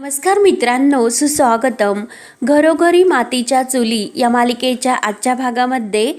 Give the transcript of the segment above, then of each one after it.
नमस्कार मित्रांनो सुस्वागतम. घरोघरी मातीच्या चुली या मालिकेच्या आजच्या भागामध्ये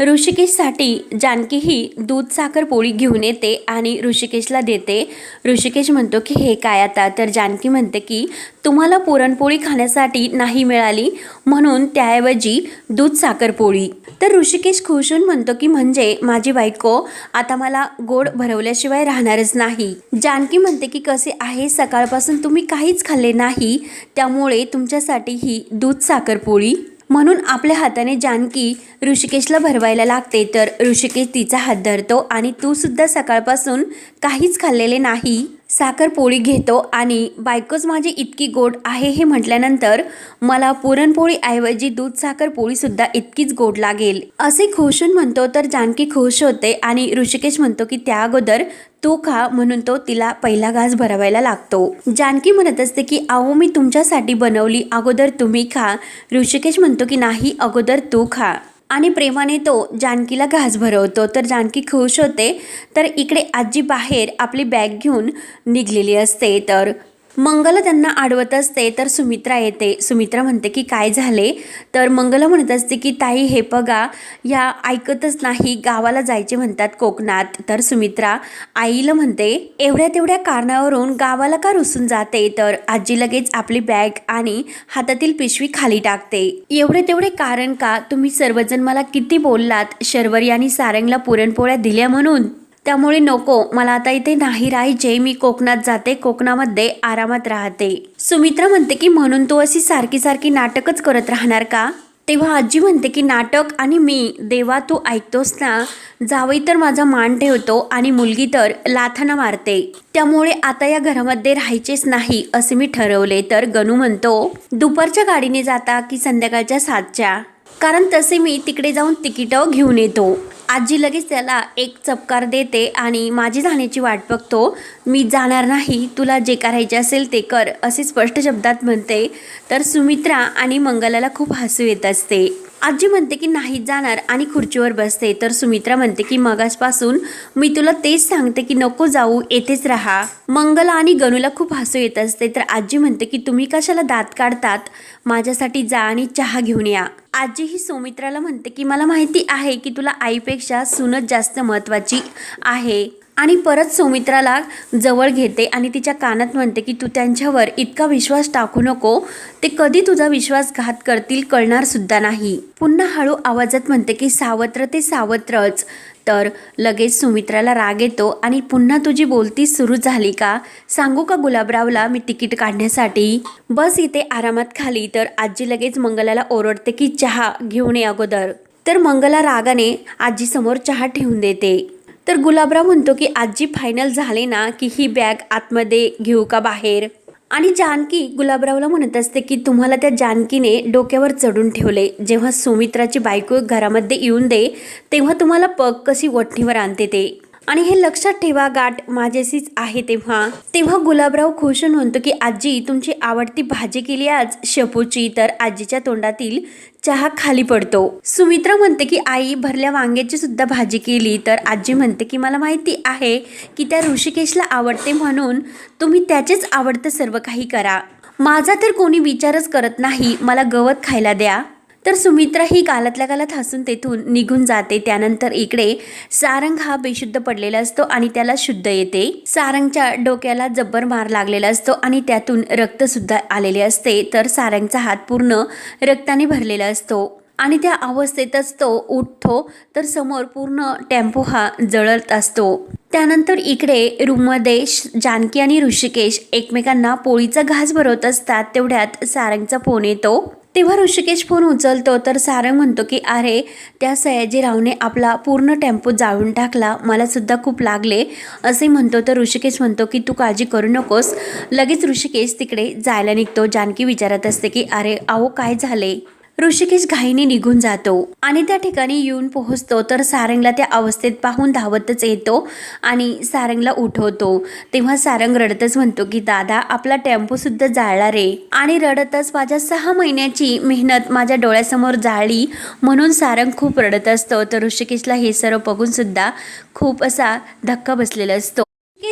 ऋषिकेशसाठी जानकी ही दूध साखर पोळी घेऊन येते आणि ऋषिकेशला देते. ऋषिकेश म्हणतो की हे काय आता? तर जानकी म्हणते की तुम्हाला पुरणपोळी खाण्यासाठी नाही मिळाली म्हणून त्याऐवजी दूध साखर पोळी. तर ऋषिकेश खुशून म्हणतो की म्हणजे माझी बायको आता मला गोड भरवल्याशिवाय राहणारच नाही. जानकी म्हणते की कसे आहे? सकाळपासून तुम्ही काहीच खाल्ले नाही त्यामुळे तुमच्यासाठी ही दूध साखर पोळी म्हणून आपल्या हाताने जानकी ऋषिकेशला भरवायला लागते. तर ऋषिकेश तिचा हात धरतो आणि तू सुद्धा सकाळपासून काहीच खाल्लेले नाही. साखरपोळी घेतो आणि बायकोच माझी इतकी गोड आहे हे म्हटल्यानंतर मला पुरणपोळीऐवजी दूध साखरपोळीसुद्धा इतकीच गोड लागेल. असे खुशून म्हणतो तर जानकी खुश होते आणि ऋषिकेश म्हणतो की त्या अगोदर तू खा म्हणून तो तिला पहिला घास भरवायला लागतो. जानकी म्हणत असते की अहो मी तुमच्यासाठी बनवली अगोदर तुम्ही खा. ऋषिकेश म्हणतो की नाही अगोदर तू खा. आणि प्रेमाने तो जानकीला घास भरवतो. तर जानकी खुश होते. तर इकडे आजी बाहेर आपली बॅग घेऊन निघलेली असते. तर मंगल त्यांना आडवत असते तर सुमित्रा येते. सुमित्रा म्हणते की काय झाले? तर मंगल म्हणत असते की ताई हे बघा ह्या ऐकतच नाही गावाला जायचे म्हणतात कोकणात. तर सुमित्रा आईला म्हणते एवढ्या तेवढ्या कारणावरून गावाला का रुसून जाते? तर आजी लगेच आपली बॅग आणि हातातील पिशवी खाली टाकते. एवढे तेवढे कारण का? तुम्ही सर्वजण मला किती बोललात? शर्वरी आणि सारंगला पुरणपोळ्या दिल्या म्हणून. त्यामुळे नको. मला आता इथे नाही राहायचे मी कोकणात जाते. कोकणामध्ये आरामात राहते. सुमित्रा म्हणते की म्हणून तू अशी सारखी सारखी नाटकच करत राहणार का? तेव्हा आजी म्हणते की नाटक आणि मी देवा तू ऐकतोस ना जावई तर माझा मान ठेवतो आणि मुलगी तर लाथाना मारते. त्यामुळे आता या घरामध्ये राहायचेच नाही असे मी ठरवले. तर गणू म्हणतो दुपारच्या गाडीने जाता की संध्याकाळच्या सातच्या? कारण तसे मी तिकडे जाऊन तिकीटं घेऊन येतो. आजी लगेच त्याला एक चपकार देते आणि माझी जाण्याची वाट बघतो. मी जाणार नाही तुला जे करायचे असेल ते कर असे स्पष्ट शब्दात म्हणते. तर सुमित्रा आणि मंगलाला खूप हसू येत असते. आजी म्हणते की नाही जाणार. आणि खुर्चीवर बसते. तर सुमित्रा म्हणते की मगासपासून मी तुला तेच सांगते की नको जाऊ येथेच राहा. मंगला आणि गणूला खूप हसू येत असते. तर आजी म्हणते की तुम्ही कशाला दात काढतात? माझ्यासाठी जा आणि चहा घेऊन या. आजी ही सुमित्राला म्हणते की मला माहिती आहे की तुला आईपेक्षा सुनत जास्त महत्त्वाची आहे. आणि परत सौमित्राला जवळ घेते आणि तिच्या कानात म्हणते की तू त्यांच्यावर इतका विश्वास टाकू नको. ते कधी तुझा विश्वासघात करतील कळणारसुद्धा नाही. पुन्हा हळू आवाजात म्हणते की सावत्र ते सावत्रच. तर लगेच सुमित्राला राग येतो आणि पुन्हा तुझी बोलती सुरू झाली का? सांगू का गुलाबरावला मी तिकीट काढण्यासाठी? बस इथे आरामात खाली. तर आजी लगेच मंगलाला ओरडते की चहा घेऊन ये अगोदर. तर मंगला रागाने आजीसमोर चहा ठेवून देते. तर गुलाबराव म्हणतो की आजी फायनल झाले ना की ही बॅग आतमध्ये घेऊ का बाहेर? आणि जानकी गुलाबरावला म्हणत असते की तुम्हाला त्या जानकीने डोक्यावर चढून ठेवले. जेव्हा सुमित्राची बायको घरामध्ये येऊन दे तेव्हा तुम्हाला पग कशी वठणीवर आणते ते? आणि हे लक्षात ठेवा गाठ माझ्याशीच आहे तेव्हा. तेव्हा गुलाबराव खुशून म्हणतो की आजी तुमची आवडती भाजी केली आज शेपूची तर आजीच्या तोंडातील चहा खाली पडतो. सुमित्रा म्हणते की आई भरल्या वांग्याची सुद्धा भाजी केली तर आजी म्हणते की मला माहिती आहे की त्या ऋषिकेशला आवडते म्हणून तुम्ही त्याचेच आवडतं सर्व काही करा. माझा तर कोणी विचारच करत नाही मला गवत खायला द्या. तर सुमित्रा ही गालातल्या गालात हसून तेथून निघून जाते. त्यानंतर इकडे सारंग हा बेशुद्ध पडलेला असतो आणि त्याला शुद्ध येते. सारंगच्या डोक्याला जब्बर मार लागलेला असतो आणि त्यातून रक्त सुद्धा आलेले असते. तर सारंगचा हात पूर्ण रक्ताने भरलेला असतो आणि त्या अवस्थेतच तो उठतो. तर समोर पूर्ण टेम्पो हा जळत असतो. त्यानंतर इकडे रूममध्ये जानकी आणि ऋषिकेश एकमेकांना पोळीचा घास भरवत असतात. तेवढ्यात सारंगचा फोन येतो. तेव्हा ऋषिकेश फोन उचलतो तर सारंग म्हणतो की अरे त्या सयाजीरावने आपला पूर्ण टेम्पो जाळून टाकला. मला सुद्धा खूप लागले. असे म्हणतो तर ऋषिकेश म्हणतो की तू काळजी करू नकोस. लगेच ऋषिकेश तिकडे जायला निघतो. जानकी विचारत असते की अरे अहो काय झाले? ऋषिकेश घाईने निघून जातो आणि त्या ठिकाणी येऊन पोहोचतो. तर सारंगला त्या अवस्थेत पाहून धावतच येतो आणि सारंगला उठवतो. तेव्हा सारंग रडतच म्हणतो की दादा आपला टेम्पो सुद्धा जाळला रे. आणि रडतच माझ्या सहा महिन्याची मेहनत माझ्या डोळ्यासमोर जाळली. म्हणून सारंग खूप रडत असतो. तर ऋषिकेशला हे सर्व बघून सुद्धा खूप असा धक्का बसलेला असतो.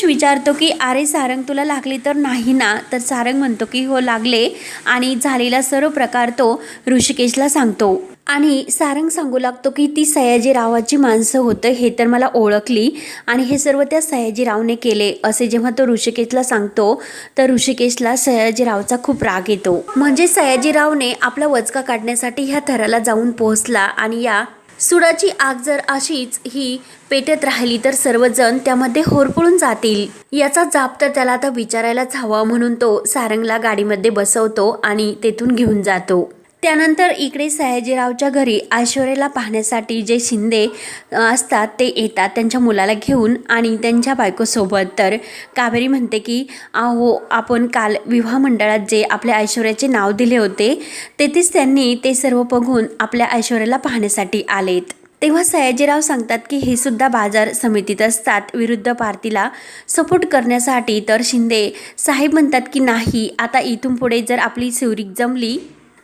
ऋषिकेश विचारतो की अरे सारंग तुला लागली तर नाही ना? तर सारंग म्हणतो की हो लागले. आणि झालेला सर्व प्रकार तो ऋषिकेशला सांगतो. आणि सारंग सांगू लागतो की ती सयाजीरावाची माणसं होतं हे तर मला ओळखली. आणि हे सर्व त्या सयाजीरावने केले. असे जेव्हा तो ऋषिकेशला सांगतो तर ऋषिकेशला सयाजीरावचा खूप राग येतो. म्हणजे सयाजीरावने आपला वचका काढण्यासाठी ह्या थराला जाऊन पोहोचला आणि या सुडाची आग जर अशीच ही पेटत राहिली तर सर्वजण त्यामध्ये होरपळून जातील. याचा जाप तर त्याला आता विचारायलाच हवा म्हणून तो सारंगला गाडीमध्ये बसवतो आणि तेथून घेऊन जातो. त्यानंतर इकडे सयाजीरावच्या घरी ऐश्वर्याला पाहण्यासाठी जे शिंदे असतात ते येतात त्यांच्या मुलाला घेऊन आणि त्यांच्या बायकोसोबत. तर कावेरी म्हणते की अहो आपण काल विवाह मंडळात जे आपल्या ऐश्वर्याचे नाव दिले होते तेथेच त्यांनी ते सर्व बघून आपल्या ऐश्वर्याला पाहण्यासाठी आलेत. तेव्हा सयाजीराव सांगतात की हे सुद्धा बाजार समितीत असतात विरुद्ध पार्टीला सपोर्ट करण्यासाठी. तर शिंदे साहेब म्हणतात की नाही आता इथून पुढे जर आपली सिवरीक जमली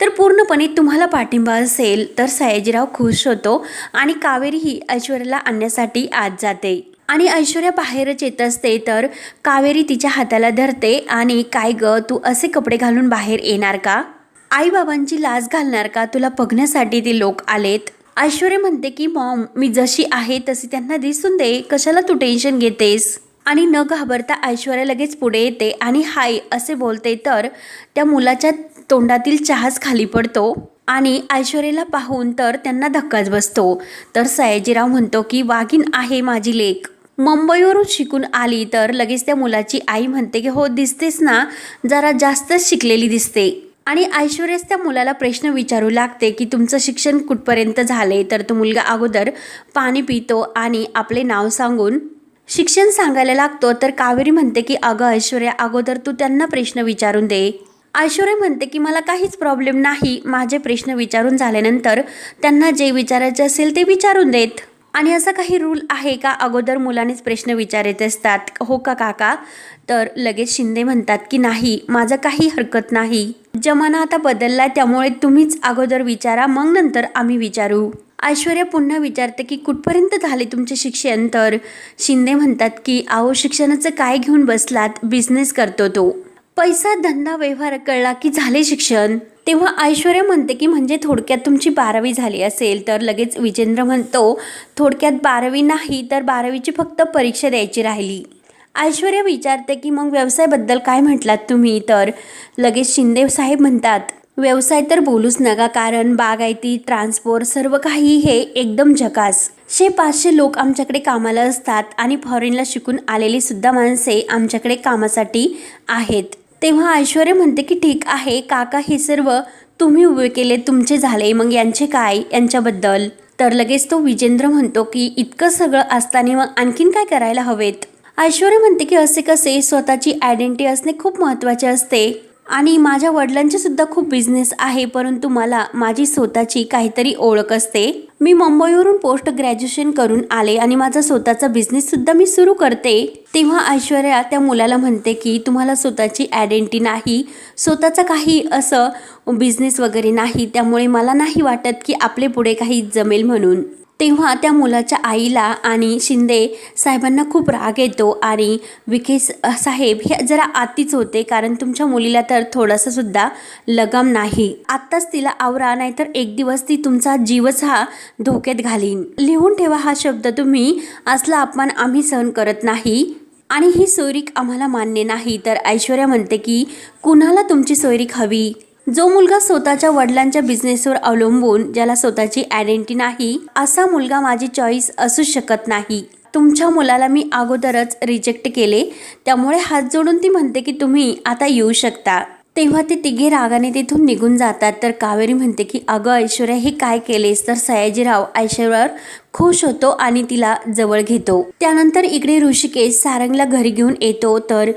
तर पूर्णपणे तुम्हाला पाठिंबा असेल तर सयाजीराव खुश होतो आणि कावेरी ही ऐश्वर्याला आणण्यासाठी आत जाते. आणि ऐश्वर्या बाहेरच येत असते तर कावेरी तिच्या हाताला धरते आणि काय ग तू असे कपडे घालून बाहेर येणार का? आईबाबांची लाज घालणार का? तुला बघण्यासाठी ते लोक आलेत. ऐश्वर्या म्हणते की मॉम मी जशी आहे तशी त्यांना दिसून दे. कशाला तू टेन्शन घेतेस? आणि न घाबरता ऐश्वर्या लगेच पुढे येते आणि हाय असे बोलते तर त्या मुलाच्या तोंडातील चहाच खाली पडतो आणि ऐश्वर्याला पाहून तर त्यांना धक्काच बसतो. तर सयाजीराव म्हणतो की वाघीण आहे माझी लेक. मुंबईवरून शिकून आली तर लगेच त्या मुलाची आई म्हणते की हो दिसतेस ना. जरा जास्तच शिकलेली दिसते. आणि ऐश्वर्याच त्या मुलाला प्रश्न विचारू लागते की तुमचं शिक्षण कुठपर्यंत झाले? तर तो मुलगा अगोदर पाणी पितो आणि आपले नाव सांगून शिक्षण सांगायला लागतो. तर कावेरी म्हणते की अगं ऐश्वर्या अगोदर तू त्यांना प्रश्न विचारून दे. ऐश्वर्या म्हणते की मला काहीच प्रॉब्लेम नाही. माझे प्रश्न विचारून झाल्यानंतर त्यांना जे विचारायचे असेल ते विचारून देत. आणि असा काही रूल आहे का? अगोदर मुलानेच प्रश्न विचारायचे असतात. हो का काका? तर लगेच शिंदे म्हणतात की नाही. माझं काही हरकत नाही. जमाना आता बदलला त्यामुळे तुम्हीच अगोदर विचारा. मग नंतर आम्ही विचारू. ऐश्वर्या पुन्हा विचारते की कुठपर्यंत झाले तुमचे शिक्षण? तर शिंदे म्हणतात की अहो शिक्षणाचं काय घेऊन बसलात? बिझनेस करतो तो. पैसा धंदा व्यवहार कळला की झाले शिक्षण? तेव्हा ऐश्वर्या म्हणते की म्हणजे थोडक्यात तुमची बारावी झाली असेल तर लगेच विजेंद्र म्हणतो थोडक्यात बारावी नाही तर बारावीची फक्त परीक्षा द्यायची राहिली. ऐश्वर्या विचारते की मग व्यवसायाबद्दल काय म्हटलात तुम्ही? तर लगेच शिंदे साहेब म्हणतात व्यवसाय तर बोलूच नका कारण बागायती ट्रान्सपोर्ट सर्व काही हे एकदम झकास. शे पाचशे लोक आमच्याकडे कामाला असतात आणि फॉरेनला शिकून आलेली सुद्धा माणसे आमच्याकडे कामासाठी आहेत. तेव्हा ऐश्वर्या म्हणते की ठीक आहे काका हे सर्व तुम्ही उभे केले तुमचे झाले मग यांचे काय यांच्याबद्दल? तर लगेच तो विजेंद्र म्हणतो की इतकं सगळं असताना मग आणखीन काय करायला हवेत? ऐश्वर्या म्हणते की असे कसे? स्वतःची आयडेंटिटी असणे खूप महत्त्वाचे असते. आणि माझ्या वडिलांचे सुद्धा खूप बिझनेस आहे परंतु मला माझी स्वतःची काहीतरी ओळख असते. मी मुंबईवरून पोस्ट ग्रॅज्युएशन करून आले आणि माझा स्वतःचा बिझनेस सुद्धा मी सुरू करते. तेव्हा ऐश्वर्या त्या मुलाला म्हणते की तुम्हाला स्वतःची आयडेंटिटी नाही स्वतःचा काही असं बिझनेस वगैरे नाही त्यामुळे मला नाही वाटत की आपले पुढे काही जमेल म्हणून. तेव्हा त्या मुलाच्या आईला आणि शिंदे साहेबांना खूप राग येतो आणि विखे साहेब हे जरा आतीच होते कारण तुमच्या मुलीला तर थोडासा सुद्धा लगाम नाही. आत्ताच तिला आवरा नाहीतर एक दिवस ती तुमचा जीवच हा धोक्यात घालीन. लिहून ठेवा हा शब्द तुम्ही असला अपमान आम्ही सहन करत नाही. आणि ही सोयरीक आम्हाला मान्य नाही तर ऐश्वर्या म्हणते की कुणाला तुमची सोयरीक हवी? जो मुलगा स्वतःच्या वडिलांच्या बिझनेसवर अवलंबून ज्याला स्वतःची आयडेंटिटी नाही असा मुलगा माझी चॉईस असू शकत नाही. तुमच्या मुलाला मी अगोदरच रिजेक्ट केले. त्यामुळे हात जोडून ती म्हणते की तुम्ही आता येऊ शकता. तेव्हा ते तिघे रागाने तिथून निघून जातात. तर कावेरी म्हणते की अगं ऐश्वर्या हे काय केलेस? तर सयाजीराव ऐश्वर्यावर खुश होतो आणि तिला जवळ घेतो. त्यानंतर इकडे ऋषिकेश सारंगला घरी घेऊन येतो. तर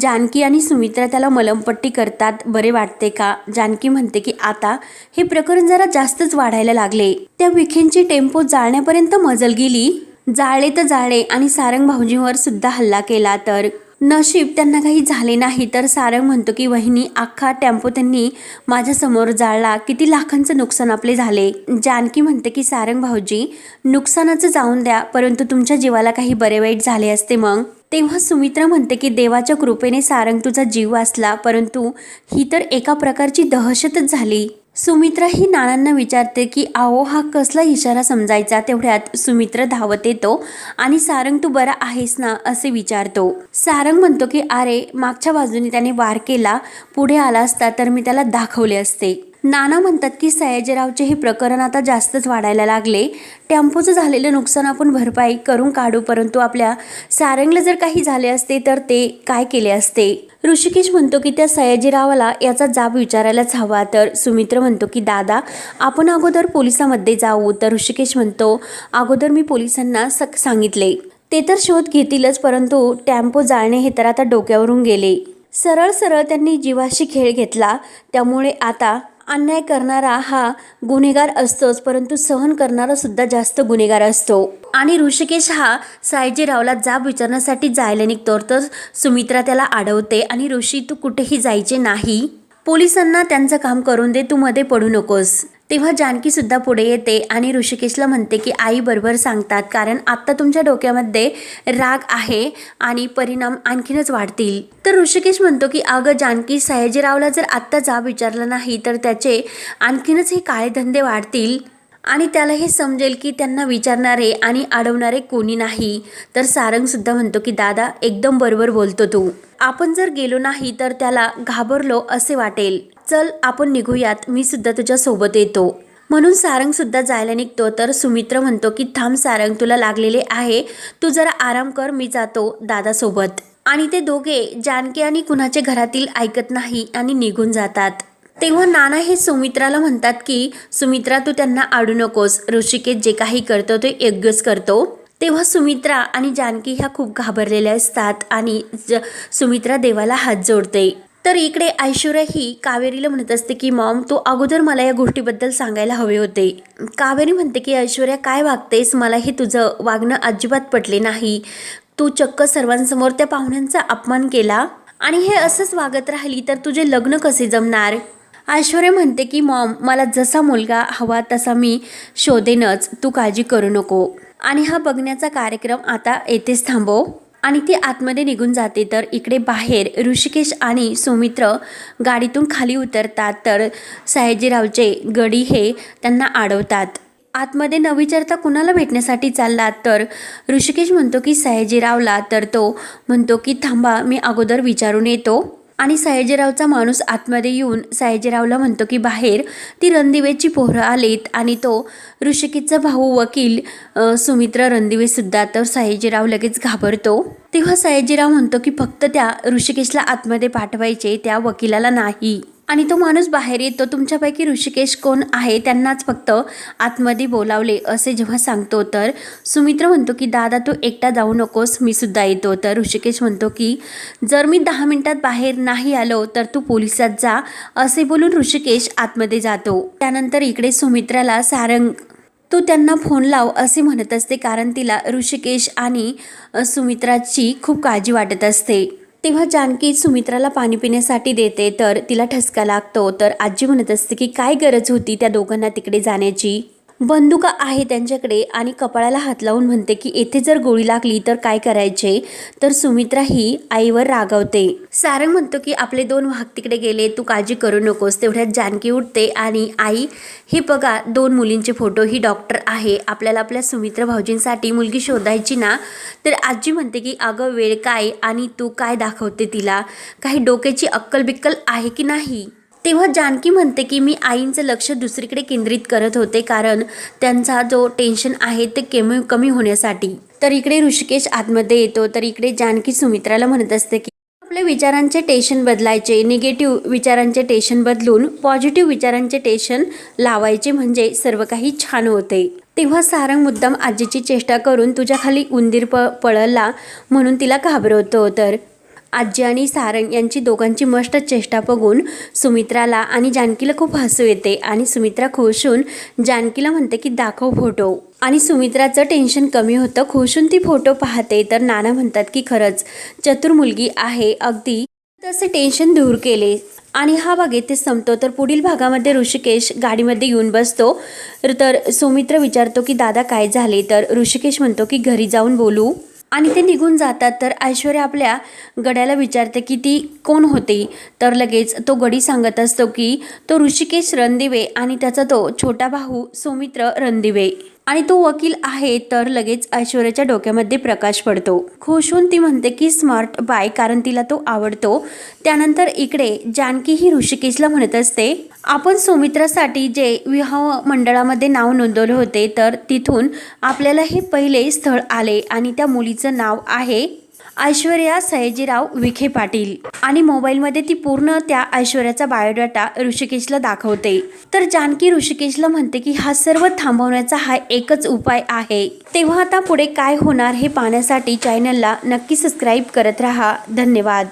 जानकी आणि सुमित्रा त्याला मलमपट्टी करतात. बरे वाटते का? जानकी म्हणते की आता हे प्रकरण जरा जास्तच वाढायला लागले. त्या विखेंची टेम्पो जाळण्यापर्यंत मजल गेली. जाळले तर जाळे आणि सारंग भाऊजींवर सुद्धा हल्ला केला. तर नशीब त्यांना काही झाले नाही. तर सारंग म्हणतो की वहिनी अख्खा टेम्पो त्यांनी माझ्यासमोर जाळला. किती लाखांचं नुकसान आपले झाले. जानकी म्हणते की सारंग भाऊजी नुकसानाचं जाऊन द्या परंतु तुमच्या जीवाला काही बरे वाईट झाले असते मग? तेव्हा सुमित्रा म्हणते की देवाच्या कृपेने सारंग तुझा जीव वाचला परंतु ही तर एका प्रकारची दहशतच झाली. सुमित्रा ही नानांना विचारते की आओ हा कसला इशारा समजायचा? तेवढ्यात सुमित्र धावत येतो आणि सारंग तू बरा आहेस ना? असे विचारतो. सारंग म्हणतो की अरे मागच्या बाजूने त्याने वार केला पुढे आला असता तर मी त्याला दाखवले असते. नाना म्हणतात की सयाजीरावचे हे प्रकरण आता जास्तच वाढायला लागले. टेम्पोचं झालेलं नुकसान आपण भरपाई करून काढू परंतु आपल्या सारंगला जर काही झाले असते तर ते काय केले असते? ऋषिकेश म्हणतो की त्या सयाजीरावाला याचा जाब विचारायलाच हवा. तर सुमित्र म्हणतो की दादा आपण अगोदर पोलिसामध्ये जाऊ. तर ऋषिकेश म्हणतो अगोदर मी पोलिसांना सक सांगितले. ते तर शोध घेतीलच परंतु टेम्पो जाळणे हे तर आता डोक्यावरून गेले. सरळ सरळ त्यांनी जीवाशी खेळ घेतला. त्यामुळे आता अन्याय करणारा हा गुन्हेगार असतोच परंतु सहन करणारा सुद्धा जास्त गुन्हेगार असतो. आणि ऋषिकेश हा सायजीरावला जाब विचारण्यासाठी जायला निघतो तर सुमित्रा त्याला अडवते आणि ऋषी तू कुठेही जायचे नाही. पोलिसांना त्यांचं काम करून दे तू मध्ये पडू नकोस. तेव्हा जानकीसुद्धा पुढे येते आणि ऋषिकेशला म्हणते की आई बरोबर सांगतात कारण आत्ता तुमच्या डोक्यामध्ये राग आहे आणि परिणाम आणखीनच वाढतील. तर ऋषिकेश म्हणतो की अगं जानकी सयाजीरावला जर आत्ता जाब विचारला नाही तर त्याचे आणखीनच हे काळे धंदे वाढतील आणि त्याला हे समजेल की त्यांना विचारणारे आणि अडवणारे कोणी नाही. तर सारंगसुद्धा म्हणतो की दादा एकदम बरोबर बोलतो तू. आपण जर गेलो नाही तर त्याला घाबरलो असे वाटेल. चल आपण निघूयात. मी सुद्धा तुझ्या सोबत येतो. म्हणून सारंग सुद्धा जायला निघतो. तर सुमित्र म्हणतो की थांब सारंग तुला लागलेले आहे. तू जरा आराम कर मी जातो दादासोबत. आणि ते दोघे जानकी आणि कुणाचे घरातील ऐकत नाही आणि निघून जातात. तेव्हा नाना हे सुमित्राला म्हणतात की सुमित्रा तू त्यांना आडू नकोस. ऋषिकेत जे काही करतो ते योग्यच करतो. तेव्हा सुमित्रा आणि जानकी ह्या खूप घाबरलेल्या असतात आणि ज सुमित्रा देवाला हात जोडते. तर इकडे ऐश्वर्या ही कावेरीला म्हणत असते की मॉम तू अगोदर मला या गोष्टीबद्दल सांगायला हवे होते. कावेरी म्हणते की ऐश्वर्या काय वागतेस? मला हे तुझं वागणं अजिबात पटले नाही. तू चक्क सर्वांसमोर त्या पाहुण्यांचा अपमान केला आणि हे असंच वागत राहिली तर तुझे लग्न कसे जमणार? ऐश्वर्या म्हणते की मॉम मला जसा मुलगा हवा तसा मी शोधेनच. तू काळजी करू नको. आणि हा बघण्याचा कार्यक्रम आता येथेच थांबव. आणि ती आतमध्ये निघून जाते. तर इकडे बाहेर ऋषिकेश आणि सुमित्र गाडीतून खाली उतरतात. तर सयाजीरावचे गडी हे त्यांना अडवतात आतमध्ये न विचारता कुणाला भेटण्यासाठी चाललात? तर ऋषिकेश म्हणतो की सयाजीरावला तर तो म्हणतो की थांबा मी अगोदर विचारून येतो. आणि सयाजीरावचा माणूस आतमध्ये येऊन सयाजीरावला म्हणतो की बाहेर. ती रणदिवेची पोहरं आलीत आणि तो ऋषिकेशचा भाऊ वकील सुमित्रा सुमित्र रणदिवेसुद्धा तर सयाजीराव लगेच घाबरतो. तेव्हा सयाजीराव म्हणतो की फक्त त्या ऋषिकेशला आतमध्ये पाठवायचे त्या वकिलाला नाही. आणि तो माणूस बाहेर येतो. तुमच्यापैकी ऋषिकेश कोण आहे? त्यांनाच फक्त आतमध्ये बोलावले असे जेव्हा सांगतो तर सुमित्र म्हणतो की दादा तू एकटा जाऊ नकोस मी सुद्धा येतो. तर ऋषिकेश म्हणतो की जर मी दहा मिनिटात बाहेर नाही आलो तर तू पोलिसात जा असे बोलून ऋषिकेश आतमध्ये जातो. त्यानंतर इकडे सुमित्राला सारंग तू त्यांना फोन लाव असे म्हणत असते कारण तिला ऋषिकेश आणि सुमित्राची खूप काळजी वाटत असते. तेव्हा जानकी सुमित्राला पाणी पिण्यासाठी देते तर तिला ठसका लागतो. तर आजी म्हणत असते की काय गरज होती त्या दोघांना तिकडे जाण्याची? बंदुका आहे त्यांच्याकडे आणि कपाळाला हात लावून म्हणते की येथे जर गोळी लागली तर काय करायचे? तर सुमित्रा ही आईवर रागवते. सारंग म्हणतो की आपले दोन वाहक तिकडे गेले तू काळजी करू नकोस. तेवढ्यात जानकी उठते आणि आई हे बघा दोन मुलींचे फोटो ही डॉक्टर आहे. आपल्याला आपल्या सुमित्रा भाऊजींसाठी मुलगी शोधायची ना? तर आजी म्हणते की अगं वेळ काय आणि तू काय दाखवते तिला? काही डोक्याची अक्कल बिक्कल आहे की नाही? तेव्हा जानकी म्हणते की मी आईंचं लक्ष दुसरीकडे केंद्रित करत होते कारण त्यांचा जो टेन्शन आहे ते कमी कमी होण्यासाठी. तर इकडे ऋषिकेश आतमध्ये येतो. तर इकडे जानकी सुमित्राला म्हणत असते की आपल्या विचारांचे टेन्शन बदलायचे निगेटिव्ह विचारांचे टेन्शन बदलून पॉझिटिव्ह विचारांचे टेन्शन लावायचे म्हणजे सर्व काही छान होते. तेव्हा सारंग मुद्दाम आजीची चेष्टा करून तुझ्याखाली उंदीर प पळला म्हणून तिला घाबरवतो. तर आजी आणि सारंग यांची दोघांची मस्त चेष्टा बघून सुमित्राला आणि जानकीला खूप हसू येते आणि सुमित्रा खुश होऊन जानकीला म्हणते की दाखव फोटो. आणि सुमित्राचं टेन्शन कमी होतं. खुश होऊन ती फोटो पाहते. तर नाना म्हणतात की खरंच चतुर मुलगी आहे. अगदी तसे टेन्शन दूर केले. आणि हा भाग येथे संपतो. तर पुढील भागामध्ये ऋषिकेश गाडीमध्ये येऊन बसतो. तर सुमित्र विचारतो की दादा काय झाले? तर ऋषिकेश म्हणतो की घरी जाऊन बोलू. आणि ते निघून जातात. तर ऐश्वर्या आपल्या गड्याला विचारते की ती कोण होती? तर लगेच तो गडी सांगत असतो की तो ऋषिकेश रणदिवे आणि त्याचा तो छोटा भाऊ सुमित्र रणदिवे. आणि तो वकील आहे तर लगेच ऐश्वर्याच्या डोक्यामध्ये प्रकाश पडतो. खुश होऊन ती म्हणते की स्मार्ट बाय कारण तिला तो आवडतो. त्यानंतर इकडे जानकी ही ऋषिकेशला म्हणत असते आपण सुमित्रासाठी जे विवाह मंडळामध्ये नाव नोंदवले होते तर तिथून आपल्याला हे पहिले स्थळ आले आणि त्या मुलीचं नाव आहे ऐश्वर्या सयाजीराव विखे पाटील. आणि मोबाईलमध्ये ती पूर्ण त्या ऐश्वर्याचा बायोडाटा ऋषिकेशला दाखवते. तर जानकी ऋषिकेशला म्हणते की हा सर्व थांबवण्याचा हा एकच उपाय आहे. तेव्हा आता पुढे काय होणार हे पाहण्यासाठी चॅनलला नक्की सबस्क्राईब करत राहा. धन्यवाद.